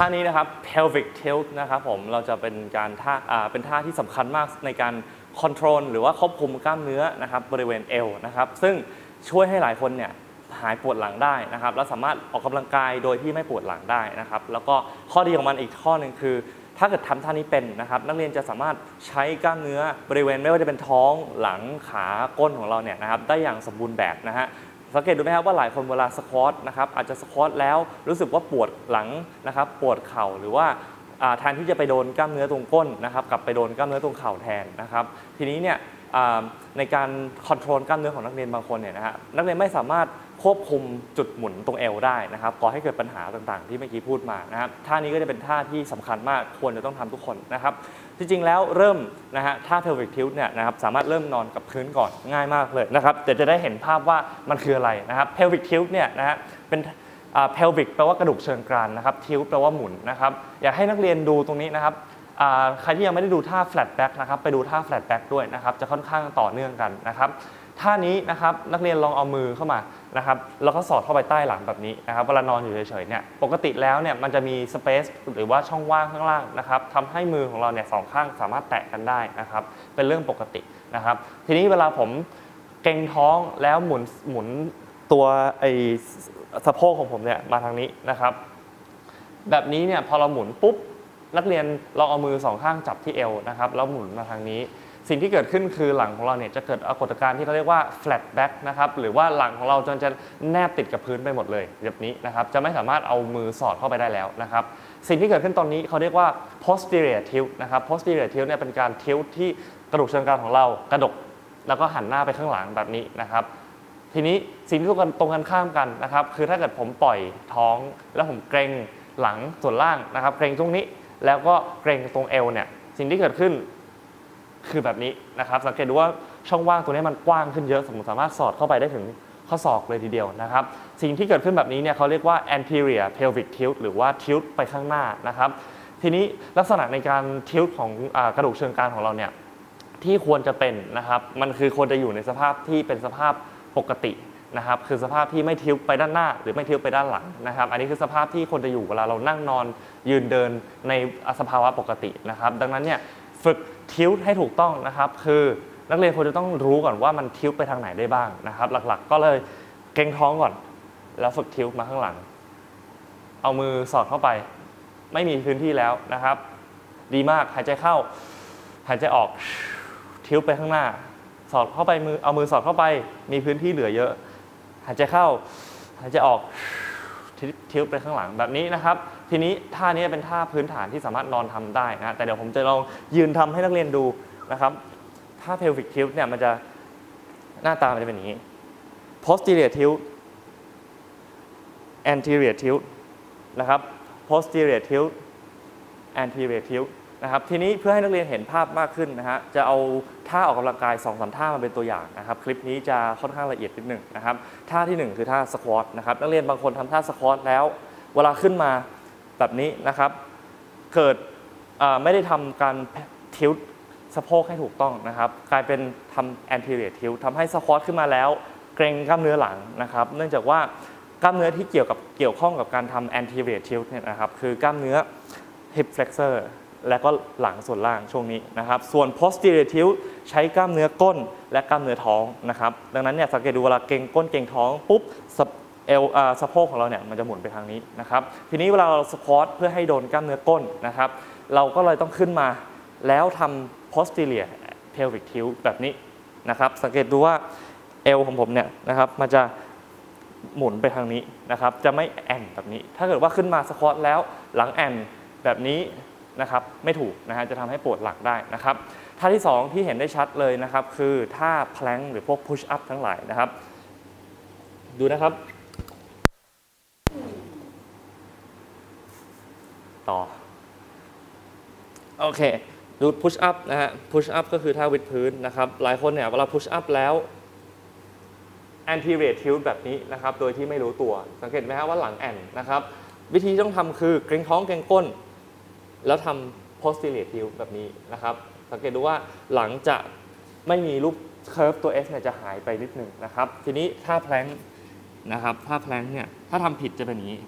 ท่านี้นะครับ pelvic tilt นะครับผมเราจะเป็นการท่าอ่าเป็นท่าที่สำคัญมากในการ control หรือว่าควบคุมกล้ามเนื้อนะครับบริเวณเอวนะครับซึ่งช่วยให้หลายคนเนี่ยหายปวดหลังได้นะครับและสามารถออกกำลังกายโดยที่ไม่ปวดหลังได้นะครับ แล้วก็ข้อดีของมันอีกข้อหนึ่งคือ ถ้าเกิดทำท่านี้เป็นนะครับ นักเรียนจะสามารถใช้กล้ามเนื้อบริเวณไม่ว่าจะเป็นท้องหลังขาก้นของเราเนี่ยนะครับได้อย่างสมบูรณ์แบบนะฮะ สังเกตดูไหมครับว่าหลายคนเวลาสควอตนะครับอาจจะสควอตแล้วรู้สึกว่าปวดหลังนะครับปวดเข่าหรือว่าแทนที่จะไปโดนกล้ามเนื้อตรงก้นนะครับกลับไปโดนกล้ามเนื้อตรงเข่าแทนนะครับ ทีนี้เนี่ยในการคอนโทรลกล้ามเนื้อของนักเรียนบางคนเนี่ยนะฮะนักเรียนไม่สามารถควบคุมจุดหมุนตรงเอวได้นะครับก่อให้เกิดปัญหาต่างๆ ที่เมื่อกี้พูดมานะครับท่านี้ก็จะเป็นท่าที่สำคัญมากควรจะต้องทำทุกคนนะครับ จริงๆแล้วเริ่มนะฮะท่า pelvic tilt เนี่ยนะครับสามารถเริ่มนอนกับพื้นก่อนง่ายมากเลยนะครับเดี๋ยวจะได้เห็นภาพว่ามันคืออะไรนะครับ pelvic tilt เนี่ยนะฮะเป็น pelvic แปลว่ากระดูกเชิงกรานนะครับ tilt แปลว่าหมุนนะครับอยากให้นักเรียนดูตรงนี้นะครับใครที่ยังไม่ได้ดูท่า flat back นะครับไปดูท่า flat back ด้วยนะครับจะค่อนข้างต่อเนื่องกันนะครับ ท่านี้นะครับนักเรียนลองเอามือเข้ามานะครับแล้วก็สอดเข้าไปใต้หลังแบบนี้นะครับเวลานอนอยู่เฉยๆเนี่ยปกติแล้วเนี่ยมันจะมี space หรือว่าช่องว่างข้างล่างนะครับทำให้มือของเราเนี่ยสองข้างสามารถแตะกันได้นะครับเป็นเรื่องปกตินะครับทีนี้เวลาผมเกรงท้องแล้วหมุนหมุนตัวไอ้สะโพกของผมเนี่ยมาทางนี้นะครับ แบบนี้เนี่ยพอเราหมุนปุ๊บนักเรียนลองเอามือสองข้างจับที่เอวนะครับแล้วหมุนมาทางนี้ สิ่งที่เกิดขึ้นคือหลังของเราเนี่ยจะเกิดปรากฏการณ์ที่เขาเรียกว่า flat back นะครับหรือว่าหลังของเราจนจะแนบติดกับพื้นไปหมดเลยแบบนี้นะครับจะไม่สามารถเอามือสอดเข้าไปได้แล้วนะครับสิ่งที่เกิดขึ้นตอนนี้เขาเรียกว่า posterior tilt นะครับ posterior tilt เนี่ยเป็นการ tilt ที่กระดูกเชิงกรานของเรากระดก แล้วก็หันหน้าไปข้างหลังแบบนี้นะครับทีนี้สิ่งที่ตรงกันตรงกันข้ามกันนะครับคือถ้าเกิดผมปล่อยท้องแล้วผมเกรงหลังส่วนล่างนะครับ เกรงตรงนี้แล้วก็เกรงตรงเอวเนี่ยสิ่งที่เกิดขึ้น คือแบบนี้นะครับ สังเกตดูว่าช่องว่างตรงนี้มันกว้างขึ้นเยอะสมมติสามารถสอดเข้าไปได้ถึงข้อศอกเลยทีเดียวนะครับ สิ่งที่เกิดขึ้นแบบนี้เนี่ยเขาเรียกว่า anterior pelvic tilt หรือว่า tilt ไปข้างหน้านะครับ ทีนี้ลักษณะในการ tilt ของอกระดูกเชิงกรานของเราเนี่ยที่ควรจะเป็นนะครับ มันคือควรจะอยู่ในสภาพที่เป็นสภาพปกตินะครับ คือสภาพที่ไม่ทิวไปด้านหน้า หรือไม่ทิวไปด้านหลังนะครับ อันนี้คือสภาพที่ควรจะอยู่เวลาเรานั่งนอนยืนเดินในสภาวะปกตินะครับ ดังนั้นเนี่ย ฝึกทิวให้ถูกต้องนะครับ คือนักเรียนควรจะต้องรู้ก่อนว่ามันทิวไปทางไหนได้บ้างนะครับ หลักๆ ก็เลยเกรงท้องก่อน แล้วฝึกทิวมาข้างหลัง เอามือสอดเข้าไป ไม่มีพื้นที่แล้วนะครับ ดีมากหายใจเข้า หายใจออกทิวไปข้างหน้า สอดเข้าไปมือเอามือสอดเข้าไป มีพื้นที่เหลือเยอะ หายใจเข้า หายใจออก ทิทิวไปข้างหลังแบบนี้นะครับ ทีนี้ท่านี้เป็นท่าพื้นฐานที่สามารถนอนทำได้นะแต่เดี๋ยวผมจะลองยืนทำให้นักเรียนดูนะครับท่า pelvic tilt เนี่ยมันจะหน้าตามันจะเป็นอย่างนี้ posterior tilt anterior tilt นะครับ posterior tilt anterior tilt นะครับทีนี้เพื่อให้นักเรียนเห็นภาพมากขึ้นนะฮะจะเอาท่าออกกำลังกาย2อสท่ามาเป็นตัวอย่างนะครับคลิปนี้จะค่อนข้างละเอียดนิดหนึ่งนะครับท่าทีหนึ่1 คือท่าสควอตนะครับนักเรียนบางคนทำท่าสควอตแล้ว เวลาขึ้นมาแบบนี้นะครับ เกิดไม่ได้ทำการทิลสะโพกให้ถูกต้องนะครับ กลายเป็นทำ anterior tilt ทำให้สควอตขึ้นมาแล้ว เกรงกล้ามเนื้อหลังนะครับ เนื่องจากว่ากล้ามเนื้อที่เกี่ยวกับเกี่ยวข้องกับการทำ anterior tilt เนี่ยนะครับคือกล้ามเนื้อ hip flexor และก็หลังส่วนล่างช่วงนี้นะครับ ส่วน posterior tilt ใช้กล้ามเนื้อก้นและกล้ามเนื้อท้องนะครับ ดังนั้นเนี่ยสังเกตดูเวลาเกรงก้นเกรงท้องปุ๊บเอวอ่าสะโพกของเราเนี่ยมันจะหมุนไปทางนี้นะครับ ทีนี้เวลาเราสควอตเพื่อให้โดนกล้ามเนื้อก้นนะครับ เราก็เลยต้องขึ้นมาแล้วทำ posterior pelvic tilt แบบนี้นะครับ สังเกตดูว่าเอวของผมเนี่ยนะครับมันจะหมุนไปทางนี้นะครับ จะไม่แอนแบบนี้ ถ้าเกิดว่าขึ้นมาสควอตแล้วหลังแอนแบบนี้ นะครับไม่ถูกนะฮะจะทำให้ปวดหลังได้นะครับท่าที่ 2 ที่เห็นได้ชัดเลยนะครับ คือท่าแพลงหรือพวกพุชอัพทั้งหลายนะครับ ดูนะครับ ต่อ โอเค ดูพุชอัพนะฮะพุชอัพก็คือท่าวิดพื้นนะครับ หลายคนเนี่ยเวลาพุชอัพแล้ว anterior tilt แบบนี้นะครับ โดยที่ไม่รู้ตัว สังเกตไหมครับว่าหลังแอนนะครับ วิธีต้องทำคือเกรงท้องเกรงก้น แล้วทำ posterior tilt แบบนี้นะครับ สังเกตดูว่าหลังจะไม่มีรูป curve ตัว S เนี่ยจะหายไปนิดหนึ่งนะครับ ทีนี้ท่าแพลงนะครับท่าแพลงเนี่ย ถ้าทำผิดจะเป็นอย่างนี้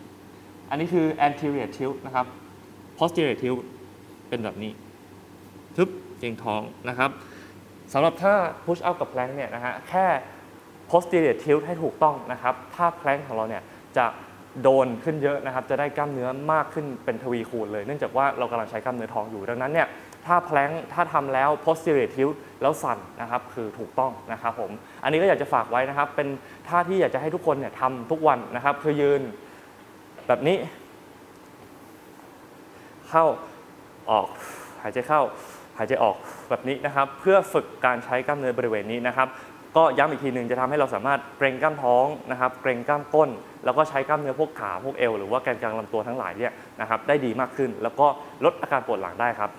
อันนี้คือ anterior tilt นะครับ posterior tilt เป็นแบบนี้ ทึบเอียงท้องนะครับสำหรับท่า push up กับ plank เนี่ยนะฮะ แค่ posterior tilt ให้ถูกต้องนะครับท่า plank ของเราเนี่ยจะ โดนขึ้นเยอะนะครับ จะได้กล้ามเนื้อมากขึ้นเป็นทวีคูณเลย เนื่องจากว่าเรากำลังใช้กล้ามเนื้อท้องอยู่ดังนั้นเนี่ยถ้า plank ถ้าทำแล้ว posterior tilt แล้วสั่นนะครับ คือถูกต้องนะครับผม อันนี้ก็อยากจะฝากไว้นะครับ เป็นท่าที่อยากจะให้ทุกคนเนี่ยทำทุกวันนะครับ คือยืนแบบนี้ เข้าออก หายใจเข้า หายใจออกแบบนี้นะครับ เพื่อฝึกการใช้กล้ามเนื้อบริเวณนี้นะครับ ก็ย้ำอีกทีหนึ่งจะทำให้เราสามารถเกรงกล้ามท้องนะครับ เกรงกล้ามก้น แล้วก็ใช้กล้ามเนื้อพวกขาพวกเอวหรือว่าแกนกลางลำตัวทั้งหลายเนี่ยนะครับได้ดีมากขึ้น แล้วก็ลดอาการปวดหลังได้ครับ